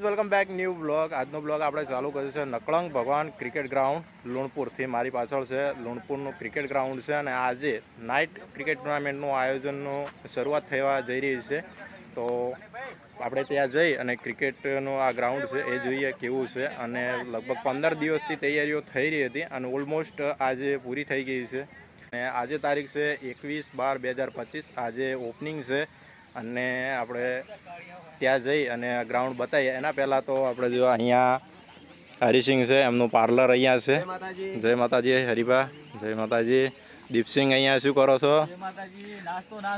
Guys welcome back new blog આજનો blog આપણે ચાલુ કર્યું છે નકળંગ ભગવાન ક્રિકેટ ગ્રાઉન્ડ લુણપુરથી. મારી પાછળ છે લુણપુરનું ક્રિકેટ ગ્રાઉન્ડ છે અને આજે નાઇટ ક્રિકેટ ટુર્નામેન્ટનું આયોજનનું શરૂઆત થવા જઈ રહી છે. તો આપણે ત્યાં જઈ અને ક્રિકેટનું આ ગ્રાઉન્ડ છે એ જોઈએ કેવું છે. અને લગભગ પંદર દિવસથી તૈયારીઓ થઈ રહી હતી અને ઓલમોસ્ટ આજે પૂરી થઈ ગઈ છે. અને આજે તારીખ છે એકવીસ બાર બે હજાર પચીસ. આજે ઓપનિંગ છે. અને આપણે ત્યાં જઈ અને ગ્રાઉન્ડ બતાવીએ. એના પહેલાં તો આપણે જો અહીંયા હરિસિંહ છે એમનું પાર્લર અહીંયા છે. જય માતાજી. હરિભા. જય માતાજી. દીપસિંહ અહીંયા શું કરો છો?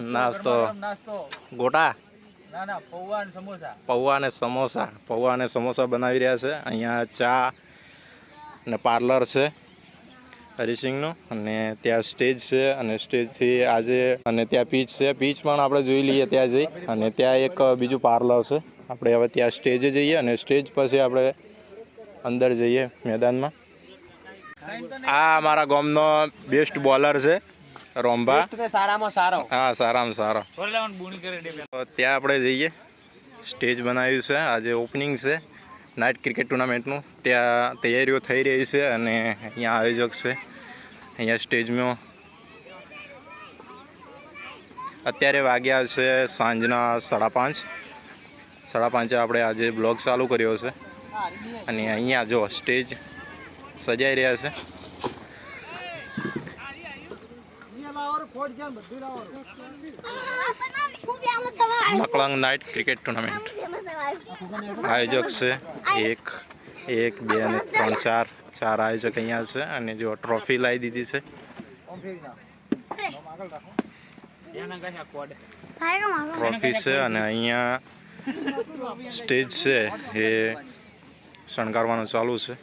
નાસ્તો ગોટા? પૌવા અને સમોસા. પૌવા અને સમોસા. બનાવી રહ્યા છે. અહીંયા ચા ને પાર્લર છે. હરિસિંહનું અને ત્યાં સ્ટેજ છે અને સ્ટેજથી આજે અને ત્યાં પીચ છે. પીચ પણ આપણે જોઈ લઈએ ત્યાં જઈ અને ત્યાં એક બીજું પાર્લર છે. આપણે હવે ત્યાં સ્ટેજે જઈએ અને સ્ટેજ પછી આપણે અંદર જઈએ મેદાનમાં. આ અમારા ગામનો બેસ્ટ બોલર છે રોમ્બા. સારામાં સારો. હા સારામાં સારો. ત્યાં આપણે જઈએ. સ્ટેજ બનાવ્યું છે. આજે ઓપનિંગ છે. નાઇટ ક્રિકેટ ટુર્નામેન્ટનું ત્યાં તૈયારીઓ થઈ રહી છે અને અહીંયા આયોજક છે. અહીંયા સ્ટેજમાં. અત્યારે વાગ્યા છે સાંજના સાડા પાંચ. સાડા પાંચે આપણે આજે બ્લોગ ચાલુ કર્યો છે. અને અહીંયા જો સ્ટેજ સજાઈ રહ્યા છે. Makalang night cricket tournament. આયોજક છે એક એક, બે અને ત્રણ, ચાર ચાર આયોજક અહીંયા છે અને જો ટ્રોફી લાવી દીધી છે. ટ્રોફી છે અને અહીંયા સ્ટેજ છે એ શણગારવાનું ચાલુ છે.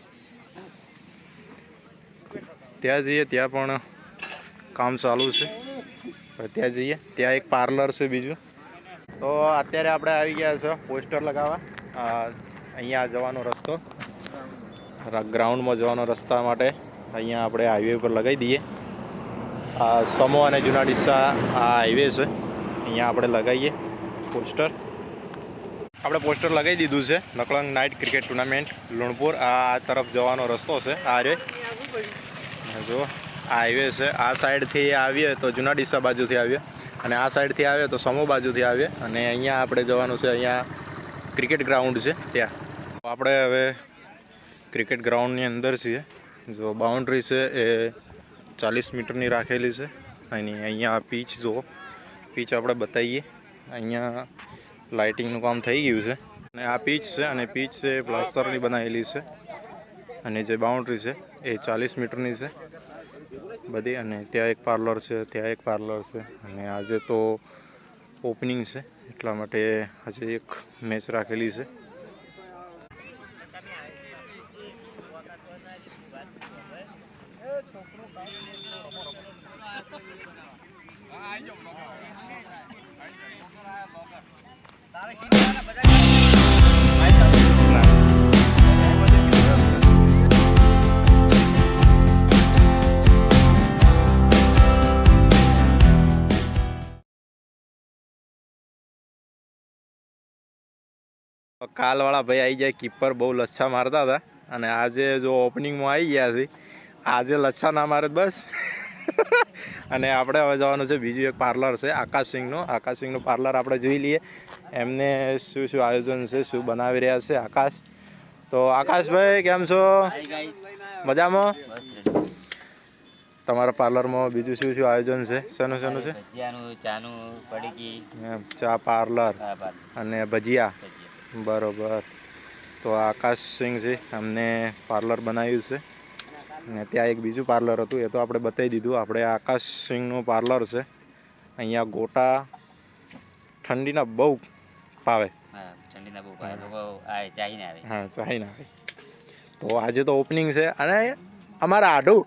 ત્યાં જઈએ, ત્યાં પણ કામ ચાલુ છે. ત્યાં જઈએ, ત્યાં એક પાર્લર છે બીજું. તો અત્યારે આપણે આવી ગયા છે પોસ્ટર લગાવવા. અહીંયા જવાનો રસ્તો. ગ્રાઉન્ડમાં જવાનો રસ્તા માટે અહીંયા આપણે હાઈવે ઉપર લગાવી દઈએ. આ સમો અને જૂના ડિસ્સા આ હાઈવે છે. અહીંયા આપણે લગાવીએ પોસ્ટર. આપણે પોસ્ટર લગાવી દીધું છે. Nakalang night cricket tournament, Lunpur. આ તરફ જવાનો રસ્તો છે. આ રે જો આ હાઈવે છે. આ સાઈડથી આવીએ તો જૂના ડિસ્સા બાજુથી આવીએ. અને આ સાઈડથી આવીએ તો સમો બાજુથી આવીએ. અને અહીંયા આપણે જવાનું છે, અહીંયા ક્રિકેટ ગ્રાઉન્ડ છે, ત્યાં. આપણે હવે ક્રિકેટ ગ્રાઉન્ડની અંદર છીએ. જો બાઉન્ડ્રી છે એ ચાલીસ મીટરની રાખેલી છે. અને અહીંયા પીચ જુઓ. પીચ આપણે બતાવીએ. અહીંયા લાઇટિંગનું કામ થઈ ગયું છે. અને આ પીચ છે અને પીચ છે એ પ્લાસ્ટરની બનાવેલી છે. અને જે બાઉન્ડ્રી છે એ ચાલીસ મીટરની છે. બધી અને ત્યાં એક પાર્લર છે, ત્યાં એક પાર્લર છે. અને આજે તો ઓપનિંગ છે. એટલા માટે આજે એક મેચ રાખેલી છે. કાલવાળા ભાઈ આવી જાય કીપર બહુ લચ્છા મારતા હતા. અને આજે જો ઓપનિંગમાં આવી ગયા છે, આજે લચ્છા ના મારે બસ. અને આપણે હવે જવાનું છે બીજું એક પાર્લર છે આકાશસિંહનું. આકાશસિંહનું પાર્લર આપણે જોઈ લઈએ. એમને શું શું આયોજન છે શું બનાવી રહ્યા છે આકાશ. તો આકાશભાઈ કેમ છો? મજામાં? તમારા પાર્લરમાં બીજું શું શું આયોજન છે? શેનું શેનું છે? ચાનું પડીકી. ચા પાર્લર અને ભજીયા. બરોબર. તો આકાશ સિંહ છે અમને પાર્લર બનાવ્યું છે. અને ત્યાં એક બીજું પાર્લર હતું એ તો આપણે બતાવી દીધું. આપણે આકાશ સિંહનું પાર્લર છે. અહીંયા ગોટા ઠંડીના બહુ પાવે હા ઠંડીના બહુ ભાવે. લોકો આવે. હા ચાઈ ના તો આજે તો ઓપનિંગ છે. અને અમારા આડું.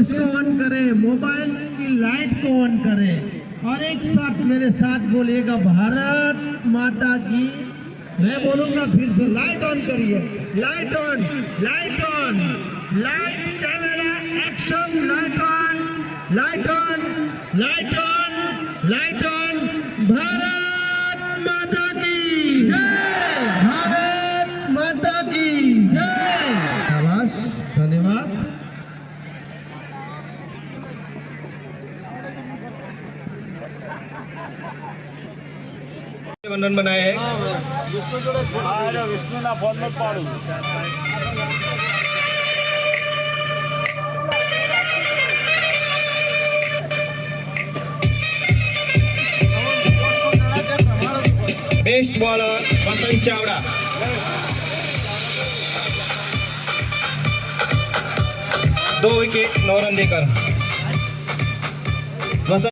अपने को ऑन करें मोबाइल की लाइट को ऑन करें। और एक साथ मेरे साथ बोलिएगा, भारत माता की मैं बोलूँगा, फिर से लाइट ऑन करिए। Light on light on light camera action light on light on light on light on Bharat Mata की जय। बंधन बनाए हैं विष्णु ना फोन मत पाड़ू बेस्ट बॉलर वसंत चावड़ा दो विकेट नौ रन देकर